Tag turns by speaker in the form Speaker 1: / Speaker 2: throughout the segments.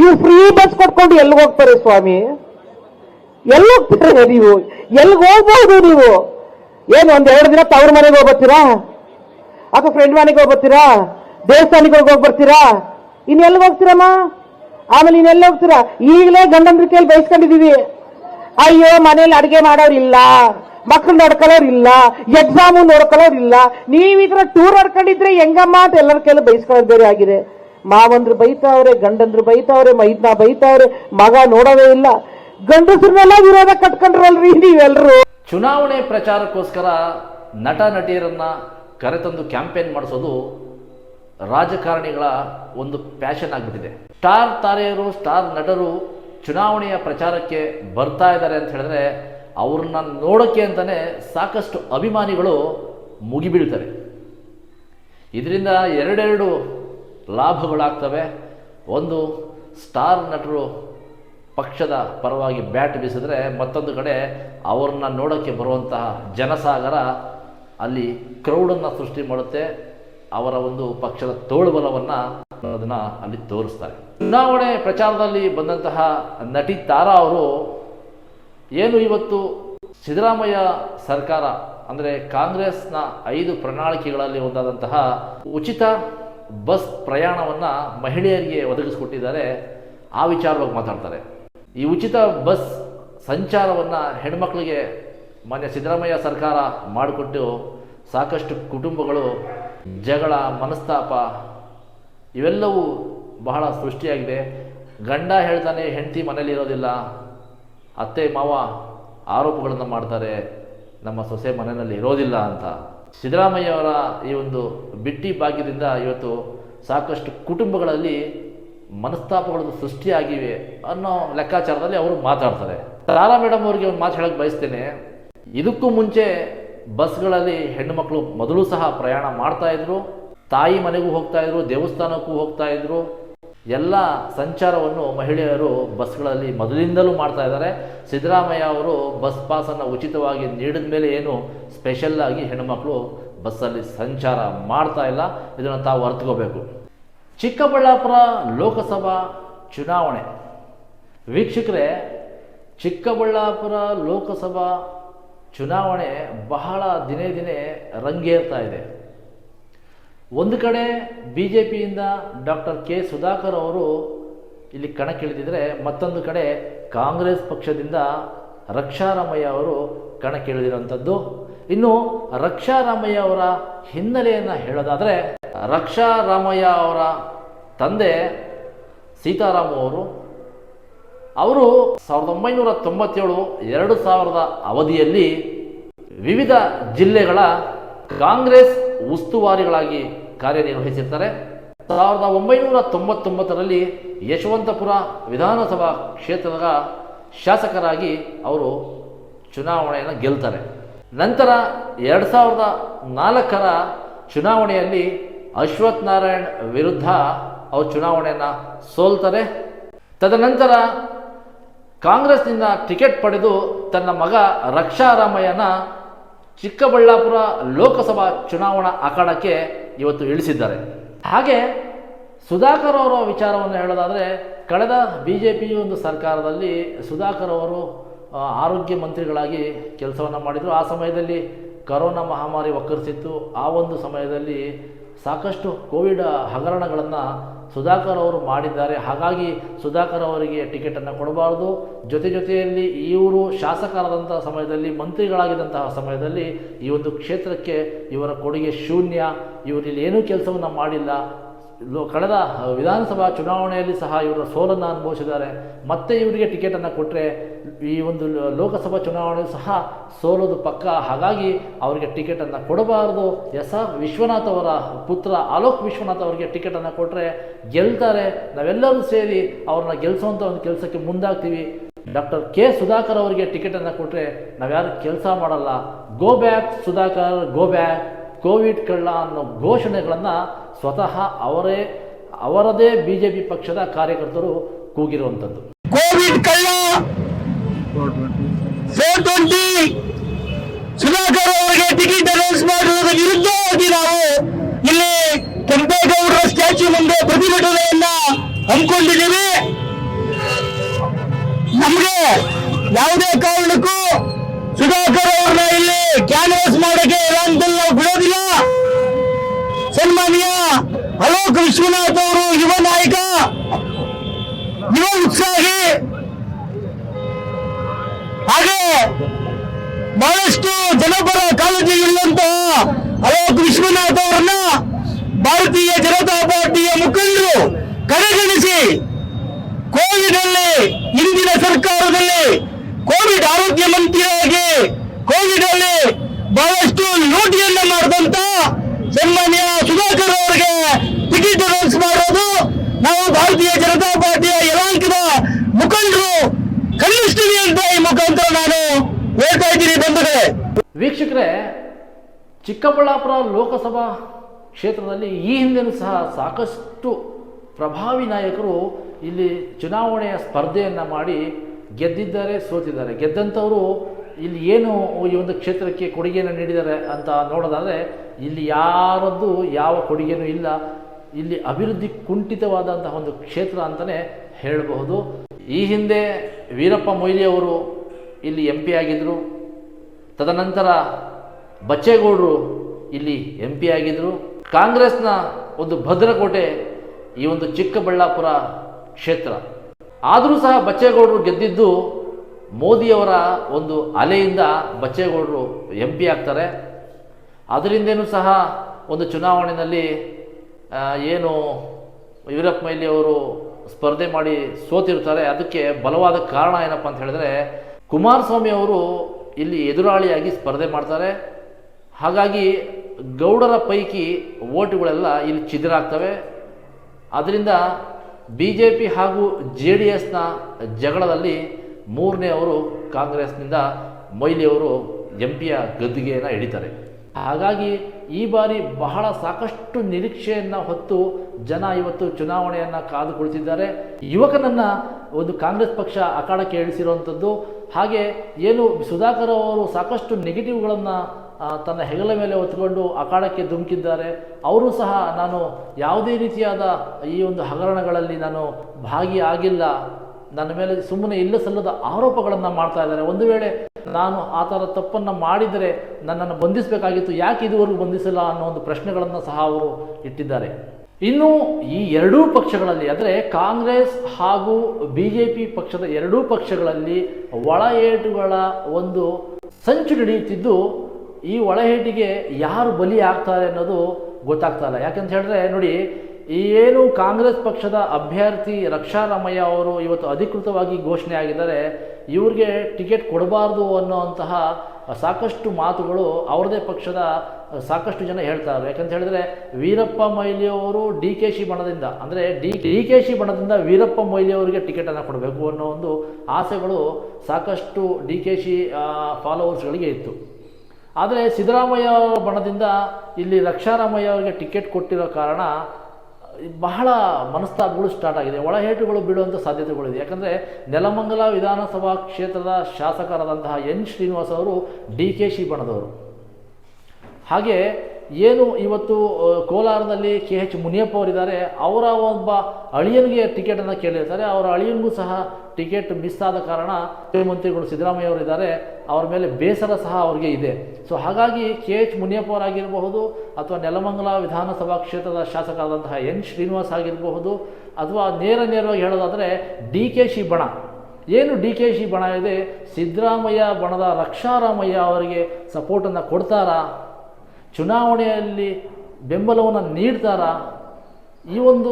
Speaker 1: ಇವ್ರು free bus ಕೊಟ್ಕೊಂಡು ಎಲ್ಲಿಗೆ ಹೋಗ್ತಾರೆ ಸ್ವಾಮಿ? ಎಲ್ಲಿ ಹೋಗ್ತೀರ ನೀವು? ಎಲ್ಲಿ ಹೋಗ್ಬೋದು ನೀವು? ಏನು, ಒಂದ್ ಎರಡು ದಿನ ತವ್ರ ಮನೆಗೆ ಹೋಗ್ಬರ್ತೀರಾ ಅಥವಾ ಫ್ರೆಂಡ್ ಮನೆಗೆ ಹೋಗ್ಬರ್ತೀರಾ ದೇವಸ್ಥಾನಕ್ಕೆ ಹೋಗಿ ಹೋಗ್ಬರ್ತೀರಾ ಇನ್ ಎಲ್ಲಿಗೆ ಹೋಗ್ತೀರಮ್ಮ? ಆಮೇಲೆ ಇನ್ನೆಲ್ಲ ಹೋಗ್ತೀರಾ? ಈಗಲೇ ಗಂಡಂದ್ರ ಕೈಯಲ್ಲಿ ಬಯಸ್ಕೊಂಡಿದೀವಿ ಅಯ್ಯೋ, ಮನೇಲಿ ಅಡಿಗೆ ಮಾಡೋರಿಲ್ಲ ಮಕ್ಳು ನೋಡ್ಕೊಳ್ಳೋರಿಲ್ಲ ಎಕ್ಸಾಮು ನೋಡ್ಕೊಳ್ಳೋರಿಲ್ಲ ನೀವು ಈ ತರ ಟೂರ್ ಆಡ್ಕೊಂಡಿದ್ರೆ ಹೆಂಗಮ್ಮ ಅಂತ ಎಲ್ಲರ ಕೈಯಲ್ಲಿ ಬಯಸ್ಕೊಳ್ಳೋದು ಬೇರೆ ಆಗಿದೆ. ಮಾವಂದ್ರು ಬೈತಾವ್ರೆ, ಗಂಡಂದ್ರು ಬೈತಾವ್ರೆ, ಮೈದ್ನ ಬೈತಾವ್ರೆ, ಮಗ ನೋಡೋದೇ ಇಲ್ಲ. ಗಂಡಸ್ರನ್ನೆಲ್ಲ ವಿರೋಧ ಕಟ್ಕೊಂಡ್ರಲ್ರಿ ನೀವೆಲ್ಲರೂ
Speaker 2: ಚುನಾವಣೆ ಪ್ರಚಾರಕ್ಕೋಸ್ಕರ ನಟ, ನಟಿಯರನ್ನ ಕರೆತಂದು ಕ್ಯಾಂಪೇನ್ ಮಾಡಿಸೋದು ರಾಜಕಾರಣಿಗಳ ಒಂದು ಪ್ಯಾಷನ್ ಆಗಿಬಿಟ್ಟಿದೆ. ಸ್ಟಾರ್ ತಾರೆಯರು, ಸ್ಟಾರ್ ನಟರು ಚುನಾವಣೆಯ ಪ್ರಚಾರಕ್ಕೆ ಬರ್ತಾ ಇದ್ದಾರೆ ಅಂತ ಹೇಳಿದ್ರೆ ಅವ್ರನ್ನ ನೋಡೋಕ್ಕೆ ಅಂತಲೇ ಸಾಕಷ್ಟು ಅಭಿಮಾನಿಗಳು ಮುಗಿಬೀಳ್ತಾರೆ. ಇದರಿಂದ ಎರಡೆರಡು ಲಾಭಗಳಾಗ್ತವೆ. ಒಂದು ಸ್ಟಾರ್ ನಟರು ಪಕ್ಷದ ಪರವಾಗಿ ಬ್ಯಾಟ್ ಬೀಸಿದ್ರೆ ಮತ್ತೊಂದು ಕಡೆ ಅವ್ರನ್ನ ನೋಡೋಕ್ಕೆ ಬರುವಂತಹ ಜನಸಾಗರ ಅಲ್ಲಿ ಕ್ರೌಡನ್ನು ಸೃಷ್ಟಿ ಮಾಡುತ್ತೆ. ಅವರ ಒಂದು ಪಕ್ಷದ ತೋಳುಬಲವನ್ನು ಅದನ್ನು ಅಲ್ಲಿ ತೋರಿಸ್ತಾರೆ. ಚುನಾವಣೆ ಪ್ರಚಾರದಲ್ಲಿ ಬಂದಂತಹ ನಟಿ ತಾರಾ ಅವರು ಏನು ಇವತ್ತು ಸಿದ್ದರಾಮಯ್ಯ ಸರ್ಕಾರ ಅಂದರೆ ಕಾಂಗ್ರೆಸ್ನ ಐದು ಪ್ರಣಾಳಿಕೆಗಳಲ್ಲಿ ಒಂದಾದಂತಹ ಉಚಿತ ಬಸ್ ಪ್ರಯಾಣವನ್ನು ಮಹಿಳೆಯರಿಗೆ ಒದಗಿಸಿಕೊಟ್ಟಿದ್ದಾರೆ. ಆ ವಿಚಾರವಾಗಿ ಮಾತಾಡ್ತಾರೆ. ಈ ಉಚಿತ ಬಸ್ ಸಂಚಾರವನ್ನು ಹೆಣ್ಮಕ್ಳಿಗೆ ಮಾನ್ಯ ಸಿದ್ದರಾಮಯ್ಯ ಸರ್ಕಾರ ಮಾಡಿಕೊಟ್ಟು ಸಾಕಷ್ಟು ಕುಟುಂಬಗಳು, ಜಗಳ, ಮನಸ್ತಾಪ ಇವೆಲ್ಲವೂ ಬಹಳ ಸೃಷ್ಟಿಯಾಗಿದೆ. ಗಂಡ ಹೇಳ್ತಾನೆ, ಹೆಂಡತಿ ಮನೇಲಿ ಇರೋದಿಲ್ಲ. ಅತ್ತೆ, ಮಾವ ಆರೋಪಗಳನ್ನು ಮಾಡ್ತಾರೆ. ನಮ್ಮ ಸೊಸೆ ಮನೆಯಲ್ಲಿ ಇರೋದಿಲ್ಲ ಅಂತ. ಸಿದ್ದರಾಮಯ್ಯವರ ಈ ಒಂದು ಬಿಟ್ಟಿ ಭಾಗ್ಯದಿಂದ ಇವತ್ತು ಸಾಕಷ್ಟು ಕುಟುಂಬಗಳಲ್ಲಿ ಮನಸ್ತಾಪಗಳು ಸೃಷ್ಟಿಯಾಗಿವೆ ಅನ್ನೋ ಲೆಕ್ಕಾಚಾರದಲ್ಲಿ ಅವರು ಮಾತಾಡ್ತಾರೆ. ತಾರಾ ಮೇಡಮ್ ಅವರಿಗೆ ಒಂದು ಮಾತು ಹೇಳಕ್ಕೆ ಬಯಸ್ತೇನೆ. ಇದಕ್ಕೂ ಮುಂಚೆ ಬಸ್ಗಳಲ್ಲಿ ಹೆಣ್ಣು ಮಕ್ಕಳು ಮೊದಲು ಸಹ ಪ್ರಯಾಣ ಮಾಡ್ತಾ ಇದ್ರು. ತಾಯಿ ಮನೆಗೂ ಹೋಗ್ತಾ ಇದ್ರು, ದೇವಸ್ಥಾನಕ್ಕೂ ಹೋಗ್ತಾ ಇದ್ರು. ಎಲ್ಲ ಸಂಚಾರವನ್ನು ಮಹಿಳೆಯರು ಬಸ್ಗಳಲ್ಲಿ ಮೊದಲಿಂದಲೂ ಮಾಡ್ತಾ ಇದ್ದಾರೆ. ಸಿದ್ದರಾಮಯ್ಯ ಅವರು ಬಸ್ ಪಾಸನ್ನು ಉಚಿತವಾಗಿ ನೀಡಿದ ಮೇಲೆ ಏನು ಸ್ಪೆಷಲ್ ಆಗಿ ಹೆಣ್ಣುಮಕ್ಕಳು ಬಸ್ಸಲ್ಲಿ ಸಂಚಾರ ಮಾಡ್ತಾ ಇಲ್ಲ. ಇದನ್ನು ತಾವು ಅರ್ತ್ಕೋಬೇಕು ಚಿಕ್ಕಬಳ್ಳಾಪುರ ಲೋಕಸಭಾ ಚುನಾವಣೆ. ವೀಕ್ಷಕರೇ, ಚಿಕ್ಕಬಳ್ಳಾಪುರ ಲೋಕಸಭಾ ಚುನಾವಣೆ ಬಹಳ ದಿನೇ ದಿನೇ ರಂಗೇರ್ತಾ ಇದೆ. ಒಂದು ಕಡೆ ಬಿ ಜೆ ಪಿಯಿಂದ ಡಾಕ್ಟರ್ ಕೆ ಸುಧಾಕರ್ ಅವರು ಇಲ್ಲಿ ಕಣಕ್ಕಿಳಿದಿದ್ರೆ ಮತ್ತೊಂದು ಕಡೆ ಕಾಂಗ್ರೆಸ್ ಪಕ್ಷದಿಂದ ರಕ್ಷಾರಾಮಯ್ಯ ಅವರು ಕಣಕ್ಕಿಳಿದಿರುವಂಥದ್ದು. ಇನ್ನು ರಕ್ಷಾರಾಮಯ್ಯ ಅವರ ಹಿನ್ನೆಲೆಯನ್ನು ಹೇಳೋದಾದರೆ ರಕ್ಷಾರಾಮಯ್ಯ ಅವರ ತಂದೆ ಸೀತಾರಾಮ ಅವರು ಅವರು ಸಾವಿರದ ಒಂಬೈನೂರ ತೊಂಬತ್ತೇಳು, ಎರಡು ಸಾವಿರದ ಅವಧಿಯಲ್ಲಿ ವಿವಿಧ ಜಿಲ್ಲೆಗಳ ಕಾಂಗ್ರೆಸ್ ಉಸ್ತುವಾರಿಗಳಾಗಿ ಕಾರ್ಯನಿರ್ವಹಿಸಿರ್ತಾರೆ. ಸಾವಿರದ ಒಂಬೈನೂರ ತೊಂಬತ್ತೊಂಬತ್ತರಲ್ಲಿ ಯಶವಂತಪುರ ವಿಧಾನಸಭಾ ಕ್ಷೇತ್ರದ ಶಾಸಕರಾಗಿ ಅವರು ಚುನಾವಣೆಯನ್ನು ಗೆಲ್ತಾರೆ. ನಂತರ ಎರಡು ಸಾವಿರದ ನಾಲ್ಕರ ಚುನಾವಣೆಯಲ್ಲಿ ಅಶ್ವಥ್ ನಾರಾಯಣ್ ವಿರುದ್ಧ ಅವರು ಚುನಾವಣೆಯನ್ನು ಸೋಲ್ತಾರೆ. ತದನಂತರ ಕಾಂಗ್ರೆಸ್ನಿಂದ ಟಿಕೆಟ್ ಪಡೆದು ತನ್ನ ಮಗ ರಕ್ಷಾರಾಮಯ್ಯನ ಚಿಕ್ಕಬಳ್ಳಾಪುರ ಲೋಕಸಭಾ ಚುನಾವಣಾ ಅಖಾಡಕ್ಕೆ ಇವತ್ತು ಇಳಿಸಿದ್ದಾರೆ. ಹಾಗೆ ಸುಧಾಕರ್ ಅವರ ವಿಚಾರವನ್ನು ಹೇಳೋದಾದರೆ, ಕಳೆದ ಬಿ ಜೆ ಪಿ ಒಂದು ಸರ್ಕಾರದಲ್ಲಿ ಸುಧಾಕರ್ ಅವರು ಆರೋಗ್ಯ ಮಂತ್ರಿಗಳಾಗಿ ಕೆಲಸವನ್ನು ಮಾಡಿದರು. ಆ ಸಮಯದಲ್ಲಿ ಕರೋನಾ ಮಹಾಮಾರಿ ಒಕ್ಕರಿಸಿತ್ತು ಆ ಒಂದು ಸಮಯದಲ್ಲಿ ಸಾಕಷ್ಟು ಕೋವಿಡ್ ಹಗರಣಗಳನ್ನು ಸುಧಾಕರ್ ಅವರು ಮಾಡಿದ್ದಾರೆ. ಹಾಗಾಗಿ ಸುಧಾಕರ್ ಅವರಿಗೆ ಟಿಕೆಟನ್ನು ಕೊಡಬಾರ್ದು. ಜೊತೆ ಜೊತೆಯಲ್ಲಿ ಇವರು ಶಾಸಕರಾದಂತಹ ಸಮಯದಲ್ಲಿ, ಮಂತ್ರಿಗಳಾಗಿದ್ದಂತಹ ಸಮಯದಲ್ಲಿ ಈ ಒಂದು ಕ್ಷೇತ್ರಕ್ಕೆ ಇವರ ಕೊಡುಗೆ ಶೂನ್ಯ. ಇವರಿಲ್ಲಿ ಏನೂ ಕೆಲಸವನ್ನು ಮಾಡಿಲ್ಲ. ಕಳೆದ ವಿಧಾನಸಭಾ ಚುನಾವಣೆಯಲ್ಲಿ ಸಹ ಇವರು ಸೋಲನ್ನು ಅನುಭವಿಸಿದ್ದಾರೆ. ಮತ್ತೆ ಇವರಿಗೆ ಟಿಕೆಟನ್ನು ಕೊಟ್ಟರೆ ಈ ಒಂದು ಲೋಕಸಭಾ ಚುನಾವಣೆ ಸಹ ಸೋಲೋದು ಪಕ್ಕ. ಹಾಗಾಗಿ ಅವರಿಗೆ ಟಿಕೆಟನ್ನು ಕೊಡಬಾರದು. ಎಸ್ ಆರ್ ವಿಶ್ವನಾಥ್ ಅವರ ಪುತ್ರ ಅಲೋಕ್ ವಿಶ್ವನಾಥ್ ಅವರಿಗೆ ಟಿಕೆಟನ್ನು ಕೊಟ್ಟರೆ ಗೆಲ್ತಾರೆ. ನಾವೆಲ್ಲರೂ ಸೇರಿ ಅವ್ರನ್ನ ಗೆಲ್ಲಿಸುವಂಥ ಒಂದು ಕೆಲಸಕ್ಕೆ ಮುಂದಾಗ್ತೀವಿ. ಡಾಕ್ಟರ್ ಕೆ ಸುಧಾಕರ್ ಅವರಿಗೆ ಟಿಕೆಟನ್ನು ಕೊಟ್ಟರೆ ನಾವ್ಯಾರು ಕೆಲಸ ಮಾಡಲ್ಲ. Go back Sudhakar, go back. Covid ಕಳ್ಳ ಅನ್ನೋ ಘೋಷಣೆಗಳನ್ನು ಸ್ವತಃ ಅವರೇ, ಅವರದೇ ಬಿ ಜೆ ಪಿ ಪಕ್ಷದ ಕಾರ್ಯಕರ್ತರು ಕೂಗಿರುವಂಥದ್ದು.
Speaker 3: ಕೋವಿಡ್ ಕಳ್ಳ ಸುಧಾಕರ್ ಅವರಿಗೆ ಟಿಕೆಟ್ ಅನೌನ್ಸ್ ಮಾಡುವುದರ ವಿರುದ್ಧವಾಗಿ ನಾವು ಇಲ್ಲಿ ಕೆಂಪೇಗೌಡರ ಸ್ಟ್ಯಾಚ್ಯೂ ಮುಂದೆ ಪ್ರತಿಭಟನೆಯನ್ನ ಹಮ್ಮಿಕೊಂಡಿದ್ದೀವಿ. ನಮಗೆ ಯಾವುದೇ ಕಾರಣಕ್ಕೂ ಸುಧಾಕರ್ ಅವ್ರನ್ನ ಇಲ್ಲಿ ಕ್ಯಾನ್ವಾಸ್ ಮಾಡಕ್ಕೆ ನಾವು ಬಿಡೋದಿಲ್ಲ ಸನ್ಮಾನ್ಯ ಅಲೋಕ್ ವಿಶ್ವನಾಥ್ ಅವರು ಯುವ ನಾಯಕ ಯುವ ಉತ್ಸಾಹಿ ಹಾಗೆ ಬಹಳಷ್ಟು ಜನಪರ ಕಾಳಜಿ ಇರುವಂತಹ ಅಲೋಕ್ ವಿಶ್ವನಾಥ್ ಅವರನ್ನ ಭಾರತೀಯ ಜನತಾ ಪಾರ್ಟಿಯ ಮುಖಂಡರು ಕಡೆಗಣಿಸಿ ಕೋವಿಡ್ ಅಲ್ಲಿ ಇಂದಿನ ಸರ್ಕಾರದಲ್ಲಿ ಕೋವಿಡ್ ಆರೋಗ್ಯ ಮಂತ್ರಿಯಾಗಿ ಕೋವಿಡ್ ಅಲ್ಲಿ ಬಹಳಷ್ಟು ಲೂಟಿಯನ್ನ ಮಾಡಿದಂತ ಸನ್ಮಾನ್ಯ ಸುಧಾಕರ್ ಅವರಿಗೆ ಟಿಕೆಟ್ ಅನೌನ್ಸ್ ಮಾಡೋದು ನಾವು ಭಾರತೀಯ ಜನತಾ ಪಾರ್ಟಿಯ ಯಲಾಂಕದ ಮುಖಂಡರು ಕಲ್ಲಿಸ್ತೀವಿ ಅಂತ ಈ ಮುಖಾಂತರ ನಾನು ಹೇಳ್ತಾ ಬಂಧುಗಳೇ.
Speaker 2: ವೀಕ್ಷಕರೇ, ಚಿಕ್ಕಬಳ್ಳಾಪುರ ಲೋಕಸಭಾ ಕ್ಷೇತ್ರದಲ್ಲಿ ಈ ಹಿಂದೆನೂ ಸಹ ಸಾಕಷ್ಟು ಪ್ರಭಾವಿ ನಾಯಕರು ಇಲ್ಲಿ ಚುನಾವಣೆಯ ಸ್ಪರ್ಧೆಯನ್ನು ಮಾಡಿ ಗೆದ್ದಿದ್ದಾರೆ, ಸೋತಿದ್ದಾರೆ. ಗೆದ್ದಂಥವರು ಇಲ್ಲಿ ಏನು ಈ ಒಂದು ಕ್ಷೇತ್ರಕ್ಕೆ ಕೊಡುಗೆಯನ್ನು ನೀಡಿದ್ದಾರೆ ಅಂತ ನೋಡೋದಾದರೆ, ಇಲ್ಲಿ ಯಾರದ್ದು ಯಾವ ಕೊಡುಗೆನೂ ಇಲ್ಲ. ಇಲ್ಲಿ ಅಭಿವೃದ್ಧಿ ಕುಂಠಿತವಾದಂತಹ ಒಂದು ಕ್ಷೇತ್ರ ಅಂತಲೇ ಹೇಳಬಹುದು. ಈ ಹಿಂದೆ ವೀರಪ್ಪ ಮೊಯ್ಲಿ ಅವರು ಇಲ್ಲಿ ಎಂ ಪಿ ಆಗಿದ್ದರು ತದನಂತರ ಬಚ್ಚೇಗೌಡರು ಇಲ್ಲಿ ಎಂ ಪಿ ಆಗಿದ್ದರು ಕಾಂಗ್ರೆಸ್ನ ಒಂದು ಭದ್ರಕೋಟೆ ಈ ಒಂದು ಚಿಕ್ಕಬಳ್ಳಾಪುರ ಕ್ಷೇತ್ರ. ಆದರೂ ಸಹ ಬಚ್ಚೇಗೌಡರು ಗೆದ್ದಿದ್ದು ಮೋದಿಯವರ ಒಂದು ಅಲೆಯಿಂದ ಬಚ್ಚೇಗೌಡರು ಎಂ ಪಿ ಆಗ್ತಾರೆ. ಅದರಿಂದೇನೂ ಸಹ ಒಂದು ಚುನಾವಣೆಯಲ್ಲಿ ಏನು ವೀರಪ್ಪ ಮೈಲಿ ಅವರು ಸ್ಪರ್ಧೆ ಮಾಡಿ ಸೋತಿರ್ತಾರೆ ಅದಕ್ಕೆ ಬಲವಾದ ಕಾರಣ ಏನಪ್ಪ ಅಂತ ಹೇಳಿದ್ರೆ ಕುಮಾರಸ್ವಾಮಿ ಅವರು ಇಲ್ಲಿ ಎದುರಾಳಿಯಾಗಿ ಸ್ಪರ್ಧೆ ಮಾಡ್ತಾರೆ. ಹಾಗಾಗಿ ಗೌಡರ ಪೈಕಿ ಓಟುಗಳೆಲ್ಲ ಇಲ್ಲಿ ಛಿದ್ರಾಗ್ತವೆ. ಅದರಿಂದ ಬಿ ಜೆ ಪಿ ಹಾಗೂ ಜೆ ಡಿ ಎಸ್ನ ಜಗಳದಲ್ಲಿ ಮೂರನೇ ಅವರು ಕಾಂಗ್ರೆಸ್ನಿಂದ ಮೊಯ್ಲಿಯವರು ಎಂ ಪಿಯ ಗದ್ದುಗೆಯನ್ನು ಹಿಡಿತಾರೆ ಹಾಗಾಗಿ ಈ ಬಾರಿ ಬಹಳ ಸಾಕಷ್ಟು ನಿರೀಕ್ಷೆಯನ್ನು ಹೊತ್ತು ಜನ ಇವತ್ತು ಚುನಾವಣೆಯನ್ನು ಕಾದು ಕುಳಿತಿದ್ದಾರೆ ಯುವಕನನ್ನ ಒಂದು ಕಾಂಗ್ರೆಸ್ ಪಕ್ಷ ಅಖಾಡಕ್ಕೆ ಇಳಿಸಿರುವಂಥದ್ದು ಹಾಗೆ ಏನು ಸುಧಾಕರ್ ಅವರು ಸಾಕಷ್ಟು ನೆಗೆಟಿವ್ಗಳನ್ನು ತನ್ನ ಹೆಗಲ ಮೇಲೆ ಹೊತ್ಕೊಂಡು ಅಖಾಡಕ್ಕೆ ಧುಮುಕಿದ್ದಾರೆ. ಅವರು ಸಹ ನಾನು ಯಾವುದೇ ರೀತಿಯಾದ ಈ ಒಂದು ಹಗರಣಗಳಲ್ಲಿ ನಾನು ಭಾಗಿಯಾಗಿಲ್ಲ. ನನ್ನ ಮೇಲೆ ಸುಮ್ಮನೆ ಇಲ್ಲ ಸಲ್ಲದ ಆರೋಪಗಳನ್ನು ಮಾಡ್ತಾ ಇದ್ದಾರೆ. ಒಂದು ವೇಳೆ ನಾನು ಆ ಥರ ತಪ್ಪನ್ನು ಮಾಡಿದರೆ ನನ್ನನ್ನು ಬಂಧಿಸಬೇಕಾಗಿತ್ತು, ಯಾಕೆ ಇದುವರೆಗೂ ಬಂಧಿಸಿಲ್ಲ ಅನ್ನೋ ಒಂದು ಪ್ರಶ್ನೆಗಳನ್ನು ಸಹ ಅವರು ಇಟ್ಟಿದ್ದಾರೆ. ಇನ್ನು ಈ ಎರಡೂ ಪಕ್ಷಗಳಲ್ಲಿ, ಅಂದರೆ ಕಾಂಗ್ರೆಸ್ ಹಾಗೂ ಬಿ ಜೆ ಪಿ ಪಕ್ಷದ ಎರಡೂ ಪಕ್ಷಗಳಲ್ಲಿ ಒಳ ಒಂದು ಸಂಚು ನಡೆಯುತ್ತಿದ್ದು, ಈ ಒಳಹೇಟಿಗೆ ಯಾರು ಬಲಿ ಆಗ್ತಾರೆ ಅನ್ನೋದು ಗೊತ್ತಾಗ್ತಾ ಇಲ್ಲ. ಯಾಕಂತ ಹೇಳಿದ್ರೆ, ನೋಡಿ, ಈ ಏನು ಕಾಂಗ್ರೆಸ್ ಪಕ್ಷದ ಅಭ್ಯರ್ಥಿ ರಕ್ಷಾರಾಮಯ್ಯ ಅವರು ಇವತ್ತು ಅಧಿಕೃತವಾಗಿ ಘೋಷಣೆ ಆಗಿದ್ದಾರೆ ಇವ್ರಿಗೆ ಟಿಕೆಟ್ ಕೊಡಬಾರ್ದು ಅನ್ನೋಂತಹ ಸಾಕಷ್ಟು ಮಾತುಗಳು ಅವ್ರದೇ ಪಕ್ಷದ ಸಾಕಷ್ಟು ಜನ ಹೇಳ್ತಾರೆ. ಯಾಕಂತ ಹೇಳಿದ್ರೆ, ವೀರಪ್ಪ ಮೊಯ್ಲಿ ಅವರು ಡಿ ಕೆ ಶಿ ಬಣದಿಂದ, ಅಂದರೆ ಡಿ ಡಿ ಕೆ ಶಿ ಬಣದಿಂದ ವೀರಪ್ಪ ಮೊಯ್ಲಿ ಅವರಿಗೆ ಟಿಕೆಟನ್ನು ಕೊಡಬೇಕು ಅನ್ನೋ ಒಂದು ಆಸೆಗಳು ಸಾಕಷ್ಟು ಡಿ ಕೆ ಶಿ ಫಾಲೋವರ್ಸ್ಗಳಿಗೆ ಇತ್ತು. ಆದರೆ ಸಿದ್ದರಾಮಯ್ಯ ಅವರ ಬಣದಿಂದ ಇಲ್ಲಿ ರಕ್ಷಾರಾಮಯ್ಯ ಅವರಿಗೆ ಟಿಕೆಟ್ ಕೊಟ್ಟಿರೋ ಕಾರಣ ಬಹಳ ಮನಸ್ತಾಪಗಳು ಸ್ಟಾರ್ಟ್ ಆಗಿದೆ. ಒಳಹೇಟುಗಳು ಬೀಳುವಂಥ ಸಾಧ್ಯತೆಗಳಿದೆ. ಯಾಕಂದರೆ ನೆಲಮಂಗಲ ವಿಧಾನಸಭಾ ಕ್ಷೇತ್ರದ ಶಾಸಕರಾದಂತಹ ಎನ್ ಶ್ರೀನಿವಾಸ್ ಅವರು ಡಿ ಕೆ ಶಿ ಬಣದವರು ಹಾಗೆ ಏನು ಇವತ್ತು ಕೋಲಾರದಲ್ಲಿ ಕೆ ಎಚ್ ಮುನಿಯಪ್ಪ ಅವರಿದ್ದಾರೆ, ಅವರ ಒಬ್ಬ ಅಳಿಯನಿಗೆ ಟಿಕೆಟನ್ನು ಕೇಳಿರ್ತಾರೆ. ಅವರ ಅಳಿಯನಿಗೂ ಸಹ ಟಿಕೆಟ್ ಮಿಸ್ ಆದ ಕಾರಣ ಮುಖ್ಯಮಂತ್ರಿಗಳು ಸಿದ್ದರಾಮಯ್ಯ ಅವರಿದ್ದಾರೆ. ಅವರ ಮೇಲೆ ಬೇಸರ ಸಹ ಅವರಿಗೆ ಇದೆ. ಸೊ ಹಾಗಾಗಿ ಕೆ ಎಚ್ ಮುನಿಯಪ್ಪ ಅವರಾಗಿರಬಹುದು ಅಥವಾ ನೆಲಮಂಗಲ ವಿಧಾನಸಭಾ ಕ್ಷೇತ್ರದ ಶಾಸಕರಾದಂತಹ ಎನ್ ಶ್ರೀನಿವಾಸ್ ಆಗಿರಬಹುದು ಅಥವಾ ನೇರ ನೇರವಾಗಿ ಹೇಳೋದಾದರೆ ಡಿ ಕೆ ಶಿ ಬಣ ಏನು ಡಿ ಕೆ ಶಿ ಬಣ ಇದೆ? ಸಿದ್ದರಾಮಯ್ಯ ಬಣದ ರಕ್ಷಾರಾಮಯ್ಯ ಅವರಿಗೆ ಸಪೋರ್ಟನ್ನು ಕೊಡ್ತಾರಾ? ಚುನಾವಣೆಯಲ್ಲಿ ಬೆಂಬಲವನ್ನು ನೀಡ್ತಾರಾ? ಈ ಒಂದು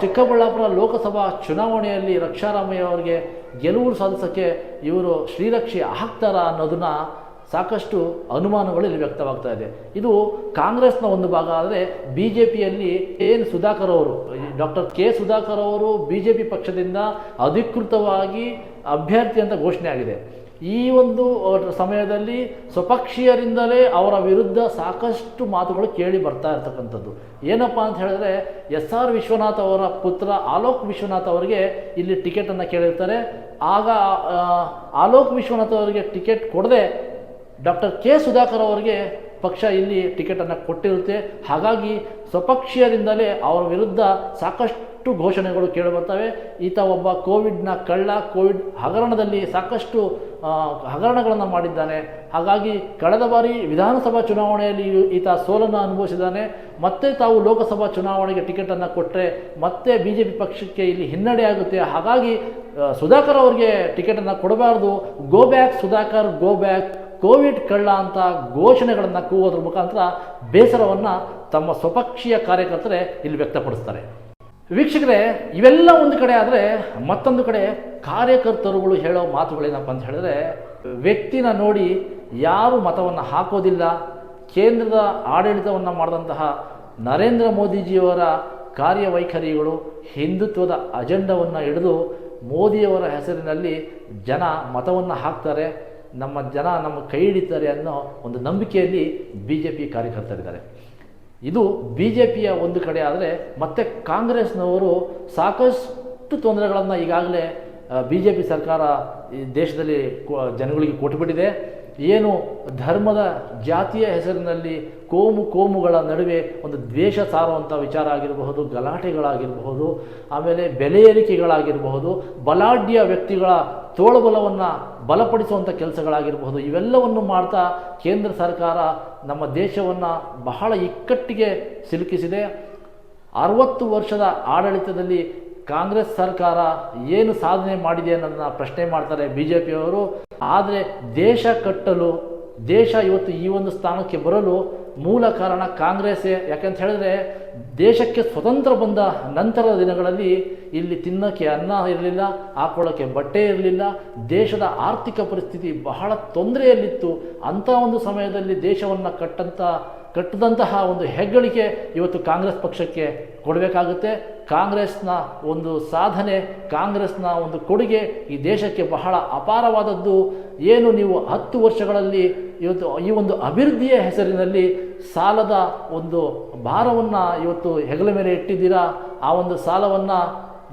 Speaker 2: ಚಿಕ್ಕಬಳ್ಳಾಪುರ ಲೋಕಸಭಾ ಚುನಾವಣೆಯಲ್ಲಿ ರಕ್ಷಾರಾಮಯ್ಯ ಅವರಿಗೆ ಗೆಲುವು ಸಾಧಿಸೋಕ್ಕೆ ಇವರು ಶ್ರೀರಕ್ಷೆ ಹಾಕ್ತಾರಾ ಅನ್ನೋದನ್ನು ಸಾಕಷ್ಟು ಅನುಮಾನಗಳು ಇಲ್ಲಿ ವ್ಯಕ್ತವಾಗ್ತಾ ಇದೆ. ಇದು ಕಾಂಗ್ರೆಸ್ನ ಒಂದು ಭಾಗ, ಆದರೆ ಬಿ ಜೆ ಪಿಯಲ್ಲಿ ಎನ್ ಸುಧಾಕರ್ ಅವರು ಡಾಕ್ಟರ್ ಕೆ ಸುಧಾಕರ್ ಅವರು ಬಿ ಜೆ ಪಿ ಪಕ್ಷದಿಂದ ಅಧಿಕೃತವಾಗಿ ಅಭ್ಯರ್ಥಿ ಅಂತ ಘೋಷಣೆ ಆಗಿದೆ. ಈ ಒಂದು ಸಮಯದಲ್ಲಿ ಸ್ವಪಕ್ಷೀಯರಿಂದಲೇ ಅವರ ವಿರುದ್ಧ ಸಾಕಷ್ಟು ಮಾತುಗಳು ಕೇಳಿ ಬರ್ತಾ ಇರ್ತಕ್ಕಂಥದ್ದು. ಏನಪ್ಪ ಅಂತ ಹೇಳಿದ್ರೆ, ಎಸ್ ಆರ್ ವಿಶ್ವನಾಥ್ ಅವರ ಪುತ್ರ ಆಲೋಕ್ ವಿಶ್ವನಾಥ್ ಅವರಿಗೆ ಇಲ್ಲಿ ಟಿಕೆಟನ್ನು ಕೇಳಿರ್ತಾರೆ. ಆಗ ಆಲೋಕ್ ವಿಶ್ವನಾಥ್ ಅವರಿಗೆ ಟಿಕೆಟ್ ಕೊಡದೆ ಡಾಕ್ಟರ್ ಕೆ ಸುಧಾಕರ್ ಅವರಿಗೆ ಪಕ್ಷ ಇಲ್ಲಿ ಟಿಕೆಟನ್ನು ಕೊಟ್ಟಿರುತ್ತೆ. ಹಾಗಾಗಿ ಸ್ವಪಕ್ಷೀಯರಿಂದಲೇ ಅವರ ವಿರುದ್ಧ ಸಾಕಷ್ಟು ಘೋಷಣೆಗಳು ಕೇಳಿಬರ್ತವೆ. ಈತ ಒಬ್ಬ ಕೋವಿಡ್ನ ಕಳ್ಳ, ಕೋವಿಡ್ ಹಗರಣದಲ್ಲಿ ಸಾಕಷ್ಟು ಹಗರಣಗಳನ್ನು ಮಾಡಿದ್ದಾನೆ. ಹಾಗಾಗಿ ಕಳೆದ ಬಾರಿ ವಿಧಾನಸಭಾ ಚುನಾವಣೆಯಲ್ಲಿ ಈತ ಸೋಲನ್ನು ಅನುಭವಿಸಿದ್ದಾನೆ. ಮತ್ತೆ ತಾವು ಲೋಕಸಭಾ ಚುನಾವಣೆಗೆ ಟಿಕೆಟನ್ನು ಕೊಟ್ಟರೆ ಮತ್ತೆ ಬಿ ಜೆ ಪಿ ಪಕ್ಷಕ್ಕೆ ಇಲ್ಲಿ ಹಿನ್ನಡೆ ಆಗುತ್ತೆ. ಹಾಗಾಗಿ ಸುಧಾಕರ್ ಅವರಿಗೆ ಟಿಕೆಟನ್ನು ಕೊಡಬಾರ್ದು. Go back Sudhakar go back Covid ಕಳ್ಳ ಅಂತ ಘೋಷಣೆಗಳನ್ನು ಕೂಗೋದ್ರ ಮುಖಾಂತರ ಬೇಸರವನ್ನು ತಮ್ಮ ಸ್ವಪಕ್ಷೀಯ ಕಾರ್ಯಕರ್ತರೇ ಇಲ್ಲಿ ವ್ಯಕ್ತಪಡಿಸ್ತಾರೆ. ವೀಕ್ಷಕರೇ, ಇವೆಲ್ಲ ಒಂದು ಕಡೆ ಆದರೆ ಮತ್ತೊಂದು ಕಡೆ ಕಾರ್ಯಕರ್ತರುಗಳು ಹೇಳೋ ಮಾತುಗಳೇನಪ್ಪ ಅಂತ ಹೇಳಿದ್ರೆ, ವ್ಯಕ್ತಿನ ನೋಡಿ ಯಾರು ಮತವನ್ನು ಹಾಕೋದಿಲ್ಲ, ಕೇಂದ್ರದ ಆಡಳಿತವನ್ನು ಮಾಡಿದಂತಹ ನರೇಂದ್ರ ಮೋದಿಜಿಯವರ ಕಾರ್ಯವೈಖರಿಗಳು ಹಿಂದುತ್ವದ ಅಜೆಂಡವನ್ನು ಹಿಡಿದು ಮೋದಿಯವರ ಹೆಸರಿನಲ್ಲಿ ಜನ ಮತವನ್ನು ಹಾಕ್ತಾರೆ. ನಮ್ಮ ಜನ ನಮ್ಮ ಕೈ ಹಿಡಿತಾರೆ ಅನ್ನೋ ಒಂದು ನಂಬಿಕೆಯಲ್ಲಿ ಬಿ ಜೆ ಪಿ ಕಾರ್ಯಕರ್ತರಿದ್ದಾರೆ. ಇದು ಬಿ ಜೆ ಪಿಯ ಒಂದು ಕಡೆ ಆದರೆ ಮತ್ತೆ ಕಾಂಗ್ರೆಸ್ನವರು ಸಾಕಷ್ಟು ತೊಂದರೆಗಳನ್ನು ಈಗಾಗಲೇ ಬಿ ಜೆ ಪಿ ಸರ್ಕಾರ ಈ ದೇಶದಲ್ಲಿ ಜನಗಳಿಗೆ ಕೊಟ್ಟುಬಿಟ್ಟಿದೆ ಏನು ಧರ್ಮದ ಜಾತಿಯ ಹೆಸರಿನಲ್ಲಿ ಕೋಮು ಕೋಮುಗಳ ನಡುವೆ ಒಂದು ದ್ವೇಷ ಸಾರುವಂಥ ವಿಚಾರ ಆಗಿರಬಹುದು, ಗಲಾಟೆಗಳಾಗಿರಬಹುದು, ಆಮೇಲೆ ಬೆಲೆ ಏರಿಕೆಗಳಾಗಿರಬಹುದು, ಬಲಾಢ್ಯ ವ್ಯಕ್ತಿಗಳ ತೋಳುಬಲವನ್ನು ಬಲಪಡಿಸುವಂಥ ಕೆಲಸಗಳಾಗಿರಬಹುದು. ಇವೆಲ್ಲವನ್ನು ಮಾಡ್ತಾ ಕೇಂದ್ರ ಸರ್ಕಾರ ನಮ್ಮ ದೇಶವನ್ನು ಬಹಳ ಇಕ್ಕಟ್ಟಿಗೆ ಸಿಲುಕಿಸಿದೆ. ಅರವತ್ತು ವರ್ಷದ ಆಡಳಿತದಲ್ಲಿ ಕಾಂಗ್ರೆಸ್ ಸರ್ಕಾರ ಏನು ಸಾಧನೆ ಮಾಡಿದೆ ಅನ್ನೋದನ್ನ ಪ್ರಶ್ನೆ ಮಾಡ್ತಾರೆ ಬಿ ಜೆ ಪಿಯವರು ಆದರೆ ದೇಶ ಕಟ್ಟಲು, ದೇಶ ಇವತ್ತು ಈ ಒಂದು ಸ್ಥಾನಕ್ಕೆ ಬರಲು ಮೂಲ ಕಾರಣ ಕಾಂಗ್ರೆಸ್ಸೇ. ಯಾಕಂತ ಹೇಳಿದ್ರೆ ದೇಶಕ್ಕೆ ಸ್ವತಂತ್ರ ಬಂದ ನಂತರದ ದಿನಗಳಲ್ಲಿ ಇಲ್ಲಿ ತಿನ್ನೋಕ್ಕೆ ಅನ್ನ ಇರಲಿಲ್ಲ, ಹಾಕೊಳ್ಳೋಕ್ಕೆ ಬಟ್ಟೆ ಇರಲಿಲ್ಲ, ದೇಶದ ಆರ್ಥಿಕ ಪರಿಸ್ಥಿತಿ ಬಹಳ ತೊಂದರೆಯಲ್ಲಿತ್ತು. ಅಂಥ ಒಂದು ಸಮಯದಲ್ಲಿ ದೇಶವನ್ನು ಕಟ್ಟಂಥ ಕಟ್ಟಿದಂತಹ ಒಂದು ಹೆಗ್ಗಳಿಕೆ ಇವತ್ತು ಕಾಂಗ್ರೆಸ್ ಪಕ್ಷಕ್ಕೆ ಕೊಡಬೇಕಾಗುತ್ತೆ. ಕಾಂಗ್ರೆಸ್ನ ಒಂದು ಸಾಧನೆ, ಕಾಂಗ್ರೆಸ್ನ ಒಂದು ಕೊಡುಗೆ ಈ ದೇಶಕ್ಕೆ ಬಹಳ ಅಪಾರವಾದದ್ದು. ಏನು ನೀವು ಹತ್ತು ವರ್ಷಗಳಲ್ಲಿ ಇವತ್ತು ಈ ಒಂದು ಅಭಿವೃದ್ಧಿಯ ಹೆಸರಿನಲ್ಲಿ ಸಾಲದ ಒಂದು ಭಾರವನ್ನು ಇವತ್ತು ಹೆಗಲ ಮೇಲೆ ಇಟ್ಟಿದ್ದೀರಾ? ಆ ಒಂದು ಸಾಲವನ್ನು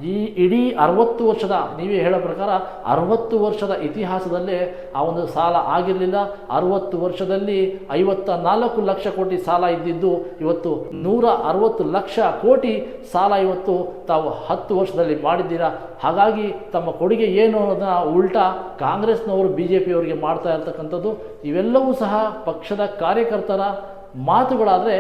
Speaker 2: ಈ ಇಡೀ ಅರವತ್ತು ವರ್ಷದ, ನೀವೇ ಹೇಳೋ ಪ್ರಕಾರ ಅರವತ್ತು ವರ್ಷದ ಇತಿಹಾಸದಲ್ಲೇ ಆ ಒಂದು ಸಾಲ ಆಗಿರಲಿಲ್ಲ. ಅರವತ್ತು ವರ್ಷದಲ್ಲಿ ಐವತ್ತ ನಾಲ್ಕು ಲಕ್ಷ ಕೋಟಿ ಸಾಲ ಇದ್ದಿದ್ದು, ಇವತ್ತು ನೂರ ಅರವತ್ತು ಲಕ್ಷ ಕೋಟಿ ಸಾಲ ಇವತ್ತು ತಾವು ಹತ್ತು ವರ್ಷದಲ್ಲಿ ಮಾಡಿದ್ದೀರಾ? ಹಾಗಾಗಿ ತಮ್ಮ ಕೊಡುಗೆ ಏನು ಅನ್ನೋದನ್ನ ಉಲ್ಟಾ ಕಾಂಗ್ರೆಸ್ನವರು ಬಿ ಜೆ ಪಿಯವರಿಗೆ ಮಾಡ್ತಾ ಇರ್ತಕ್ಕಂಥದ್ದು, ಇವೆಲ್ಲವೂ ಸಹ ಪಕ್ಷದ ಕಾರ್ಯಕರ್ತರ ಮಾತುಗಳಾದರೆ